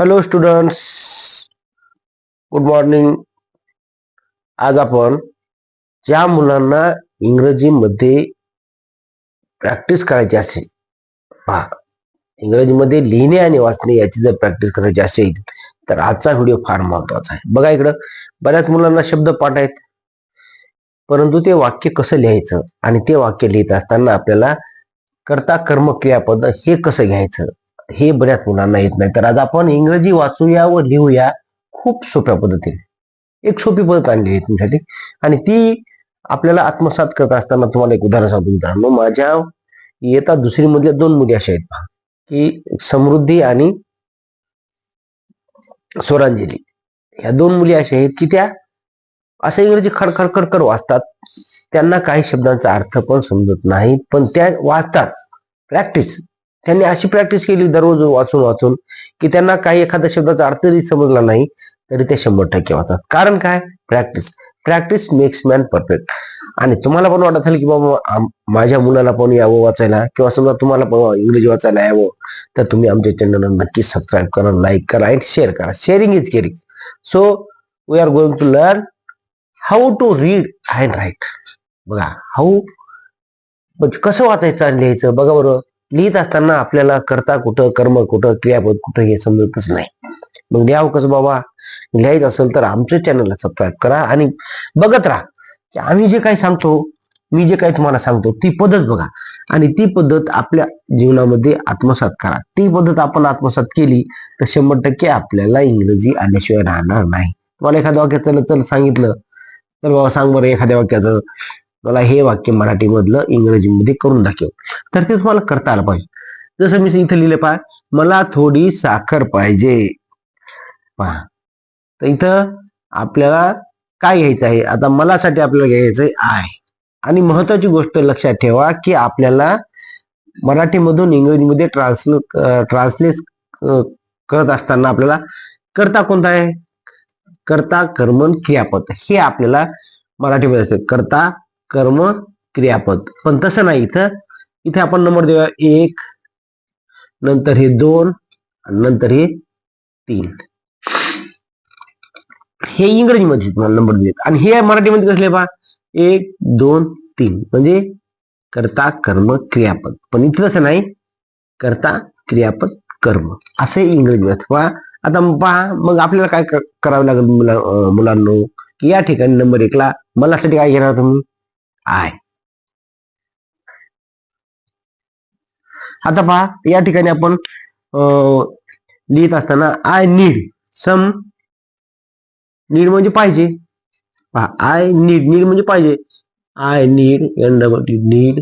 Hello students good morning आज आपण ज्या मुलांना इंग्रजीमध्ये प्रॅक्टिस करायची असेल पहा इंग्रजीमध्ये लिहिणे आणि वाचणे याची जर प्रॅक्टिस करायची असेल तर आजचा व्हिडिओ फार महत्त्वाचा आहे. बघा इकडं बऱ्याच मुलांना शब्द पाठ आहेत. परंतु ते वाक्य कसं लिहायचं आणि ते वाक्य लिहित असताना आपल्याला करता कर्म क्रियापद हे कसं घ्यायचं? हे बऱ्याच मुलांना येत नाही. तर आज आपण इंग्रजी वाचूया व लिहूया खूप सोप्या पद्धतीने. एक सोपी पद्धत आणली आहे तुमच्यासाठी. आणि ती आपल्याला आत्मसात करत असताना तुम्हाला एक उदाहरण सांगतो. मित्रांनो माझ्या येता दुसरी मधल्या दोन मुली अशा आहेत पहा. की समृद्धी आणि स्वरांजली. ह्या दोन मुली अशा आहेत की त्या असं इंग्रजी खडखड वाचतात. त्यांना काही शब्दांचा अर्थ पण समजत नाही पण त्या वाचतात. प्रॅक्टिस त्यांनी अशी प्रॅक्टिस केली दररोज वाचून वाचून की त्यांना काही एखाद्या शब्दाचा अर्थ जरी समजला नाही तरी ते शंभर टक्के वाचतात. कारण काय? Practice practice makes man perfect आणि तुम्हाला पण वाटत असेल की बाबा माझ्या मुलाला पण यावं वाचायला किंवा समजा तुम्हाला पण इंग्रजी वाचायला यावं तर तुम्ही आमच्या चॅनलला नक्की सबस्क्राईब करा लाईक करा अँड शेअर करा. Sharing is caring so we are going to learn how to read and write बघा हाऊ कसं वाचायचं आणि लिहायचं? बघा बरं. लिहित असताना आपल्याला करता कुठं कर्म कुठं क्रियापद कुठं हे समजतच नाही. मग लिहावं कसं बाबा? लिहायचं असेल तर आमच्या चॅनलला सबस्क्राईब करा आणि बघत राहा. की आम्ही जे काही सांगतो मी जे काही तुम्हाला सांगतो ती पद्धत बघा. आणि ती पद्धत आपल्या जीवनामध्ये आत्मसात करा. ती पद्धत आपण आत्मसात केली तर शंभर टक्के आपल्याला इंग्रजी आल्याशिवाय राहणार नाही. तुम्हाला एखाद्या वाक्याचं चल सांगितलं तर बाबा सांग बरं एखाद्या वाक्याचं. मला हे वाक्य मराठीमधलं इंग्रजीमध्ये करून दाखव. तर ते तुम्हाला करता आलं पाहिजे. जसं मी इथं लिहिलं पहा मला थोडी साखर पाहिजे. पहा. तर इथं आपल्याला काय घ्यायचं आहे? आता मलासाठी आपल्याला घ्यायचं आहे आय. आणि महत्वाची गोष्ट लक्षात ठेवा की आपल्याला मराठीमधून इंग्रजीमध्ये ट्रान्सलेट ट्रान्सलेट करत असताना आपल्याला करता कोणता आहे? करता कर्मण क्रियापद. हे आपल्याला मराठीमध्ये असते. करता कर्म क्रियापद. पण तसं नाही इथं. इथे आपण नंबर देऊया एक नंतर हे दोन नंतर हे तीन. हे इंग्रजीमध्ये तुम्हाला नंबर दिलेत. आणि हे मराठीमध्ये कसले पहा? एक दोन तीन. म्हणजे कर्ता कर्म क्रियापद. पण इथं तसं नाही. करता क्रियापद कर्म. असं इंग्रजीमध्ये. पहा आता पहा मग आपल्याला काय करावं लागेल मुला मुलांनो? की या ठिकाणी नंबर एकला. मलासाठी काय घेणार तुम्ही? आय. आता पहा या ठिकाणी आपण अं, लिहित असताना आय नीड सम नीड म्हणजे पाहिजे. पहा आय नीड नीड म्हणजे पाहिजे. I need N double T need.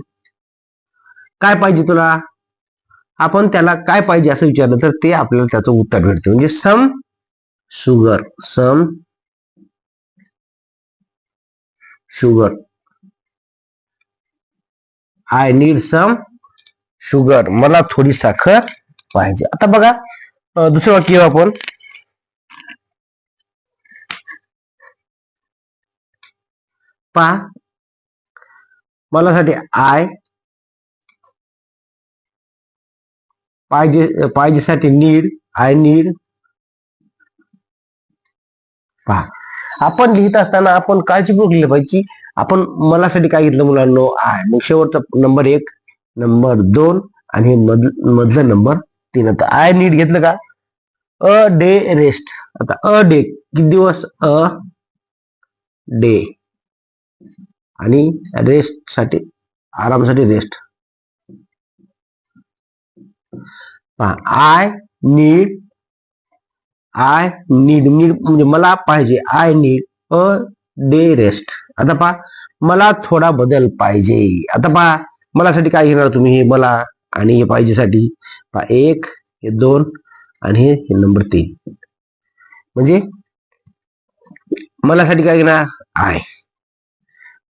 काय पाहिजे तुला? आपण त्याला काय पाहिजे असं विचारलं तर ते आपल्याला त्याचं उत्तर भेटते. म्हणजे some sugar some sugar. I need some sugar मला थोडी साखर पाहिजे. आता बघा दुसरं वाक्य घेऊ आपण. पहा मलासाठी आय पाहिजे पाहिजेसाठी नीड आय नीड पहा आपण लिहित असताना आपण काळजीपूर्वक लिहिलं पाहिजे की आपण मलासाठी काय घेतलं मुलांनो? आय मग शेवटचा नंबर एक नंबर दोन आणि मध मधलं नंबर तीन. आता आय नीट घेतलं का? A day rest. आता अ डे किती दिवस? A day. आणि रेस्टसाठी आरामसाठी rest. I need I need need म्हणजे मला पाहिजे I need a day rest आता पहा मला थोडा बदल पाहिजे. आता पहा मलासाठी काय घेणार तुम्ही? हे मला आणि हे पाहिजेसाठी. पहा एक हे दोन आणि हे नंबर तीन. म्हणजे मलासाठी काय घेणार? आय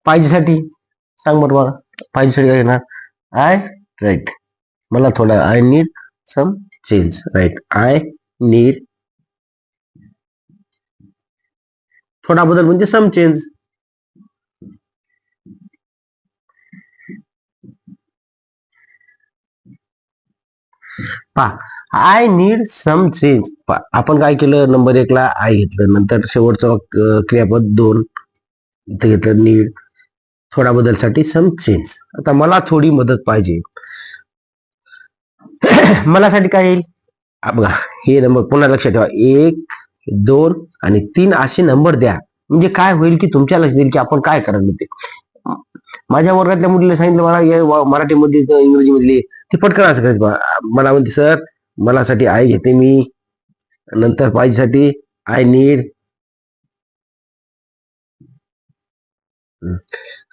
पाहिजेसाठी सांग बरं मला. पाहिजेसाठी काय घेणार? आय राईट मला थोडा I need some change right I need थोडा बदल म्हणजे सम चेंज पा आय नीड सम चेंज आपण काय केलं? नंबर एकला आय घेतलं. नंतर शेवटचं क्रियापद दोन. इथं घेतलं नीड थोडा बदलसाठी सम चेंज आता मला थोडी मदत पाहिजे. मला साठी काय येईल? बघा हे नंबर पुन्हा लक्षात ठेवा. एक दोन आणि तीन असे नंबर द्या. म्हणजे काय होईल की तुमच्या लक्षात येईल की आपण काय करायला ते. माझ्या वर्गातल्या मुलीला सांगितलं मला या मराठीमध्ये किंवा इंग्रजीमधले ती पटकन असं करायचं मला म्हणते सर मलासाठी आय घेते मी. नंतर पाहिजेसाठी आय नीड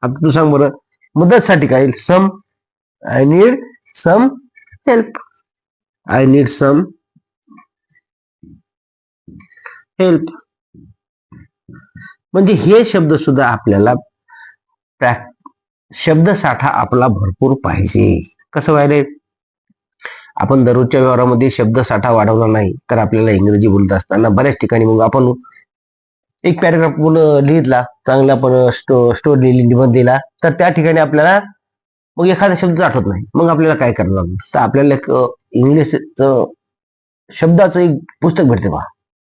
आता तू सांग बरं मदतसाठी काय some I need some help I need some help म्हणजे हे शब्द सुद्धा आपल्याला शब्दसाठा आपला भरपूर पाहिजे. कसं व्हायलंय? आपण दररोजच्या व्यवहारामध्ये शब्दसाठा वाढवला नाही तर आपल्याला इंग्रजी बोलत असताना बऱ्याच ठिकाणी मग आपण एक पॅराग्राफ लिहितला चांगला आपण स्टो स्टोर निबंध दिला तर त्या ठिकाणी आपल्याला मग एखादा शब्द आठवत नाही. मग आपल्याला काय करावं लागतं तर आपल्याला एक इंग्लिशचं शब्दाचं एक पुस्तक भेटते पहा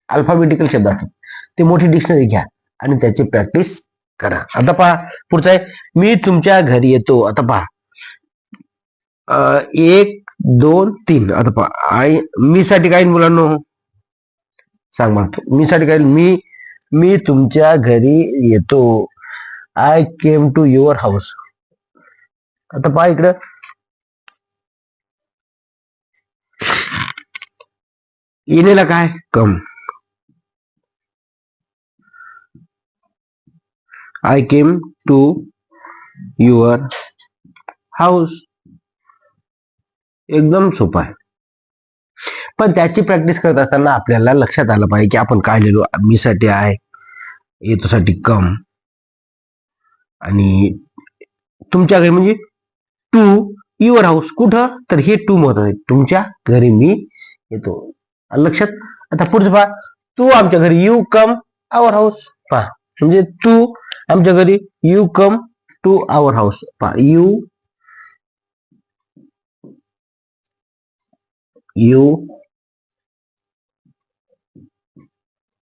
अल्फाबेटिकल शब्दाचं ते मोठी डिक्शनरी घ्या आणि त्याची प्रॅक्टिस करा. आता पहा पुढचं आहे. मी तुमच्या घरी येतो. आता पहा. एक दोन तीन. आता पहा. आय मी साठी काय मुलांनो? सांग म्हणतो मी साठी काय? मी मी तुमच्या घरी येतो. I came to your house आता पहा इकडं. येण्याला काय? Come. I came to your house एकदम सोपं आहे. पण त्याची प्रॅक्टिस करत असताना आपल्याला लक्षात आलं पाहिजे की आपण काय लिहिलो. मी साठी आहे. येतोसाठी कम आणि तुमच्या घरी म्हणजे टू युअर हाऊस कुठं? तर हे टू मत आहे. तुमच्या घरी मी येतो. लक्षात आता पुढचं पहा. तू आमच्या घरी यू कम आवर हाऊस पहा. म्हणजे तू आमच्या घरी you come to our house पहा you you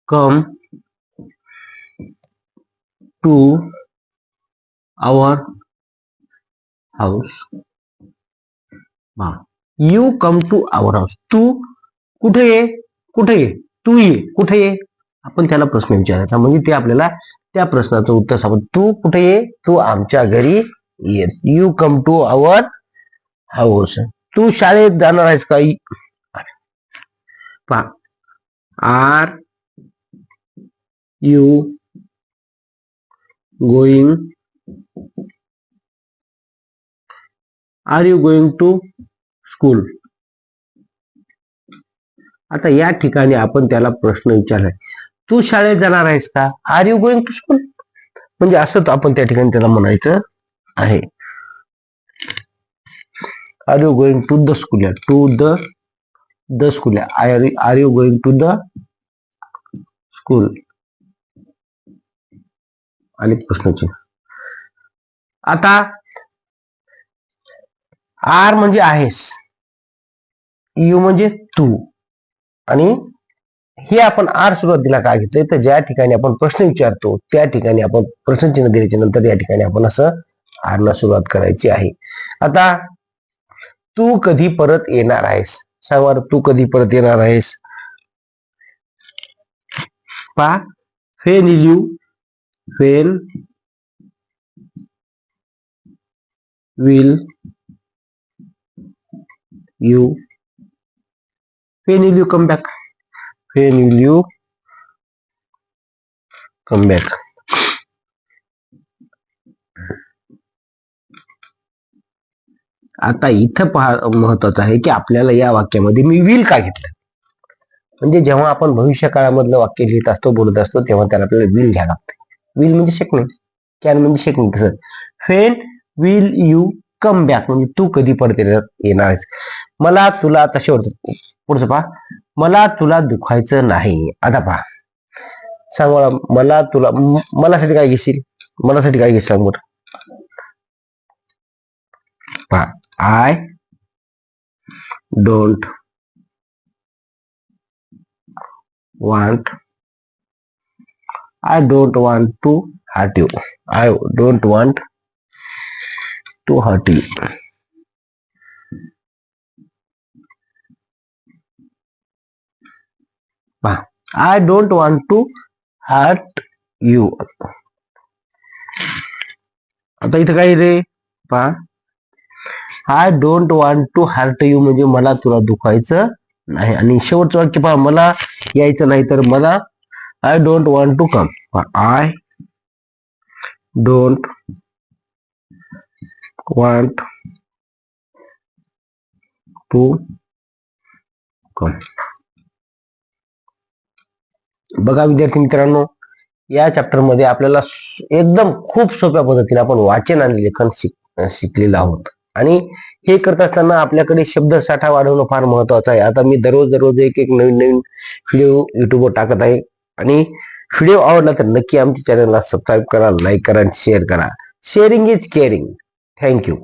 come to our house you come to our house तू कुठे ये? कुठे ये? तू ये. कुठे ये? आपण त्याला प्रश्न विचारायचा. म्हणजे ते आपल्याला त्या प्रश्नाचं उत्तर सांग तू कुठे ये? तू आमच्या घरी ये. You come to our house तू शाळेत जाणार आहेस का? पा are you going are you going to school आता या ठिकाणी आपण त्याला प्रश्न विचारलाय. तू शाळेत जाणार आहेस का? Are you going to school म्हणजे असं आपण त्या ठिकाणी त्याला म्हणायचं आहे. Are you going to the school to the the school are are you going to the school आणि प्रश्नाची आता आर म्हणजे आहेस. यू म्हणजे तू. आणि हे आपण आर सुरुवातीला काय घेतलंय तर ज्या ठिकाणी आपण प्रश्न विचारतो त्या ठिकाणी आपण प्रश्नचिन्ह दिल्याच्या नंतर या ठिकाणी आपण असं आरला सुरुवात करायची आहे. आता तू कधी परत येणार आहेस? सांग तू कधी परत येणार आहेस? पा when you when will you when will you come when will you come back. आता इथं पहा महत्वाचं आहे की आपल्याला या वाक्यामध्ये मी विल का घेतलं? म्हणजे जेव्हा आपण भविष्य काळामधलं वाक्य लिहित असतो बोलत असतो तेव्हा त्याला आपल्याला विल घ्यावं लागतं. विल म्हणजे शिकणे कॅन म्हणजे शिकणे तसं when will you come back म्हणजे तू कधी परत येणार येणार आहेस? मला तुला तसे वाटत पुढचं पहा. मला तुला दुखायचं नाही. आता पहा. सांग मला मला तुला मलासाठी काय घेशील? मलासाठी काय घेशील सांग? पहा. I don't want I don't want to hurt you. I don't want to hurt you. पहा I don't want to hurt you आता इथं काय रे पहा I don't want to hurt you म्हणजे मला तुला दुखायचं नाही. आणि शेवटचं वाक्य पहा मला यायचं नाही तर मला I don't want to come I don't want to come बघा विद्यार्थी मित्रांनो या चॅप्टरमध्ये आपल्याला एकदम खूप सोप्या पद्धतीने आपण वाचन आणि लेखन शिक शिकलेलं आहोत. आणि हे करत असताना आपल्याकडे शब्दसाठा वाढवणं फार महत्वाचं आहे. आता मी दररोज दररोज एक एक नवीन नवीन व्हिडिओ युट्यूबवर टाकत आहे. आणि व्हिडिओ आवडला तर नक्की आमच्या चॅनलला सबस्क्राईब करा लाईक करा आणि शेअर करा. Sharing is caring thank you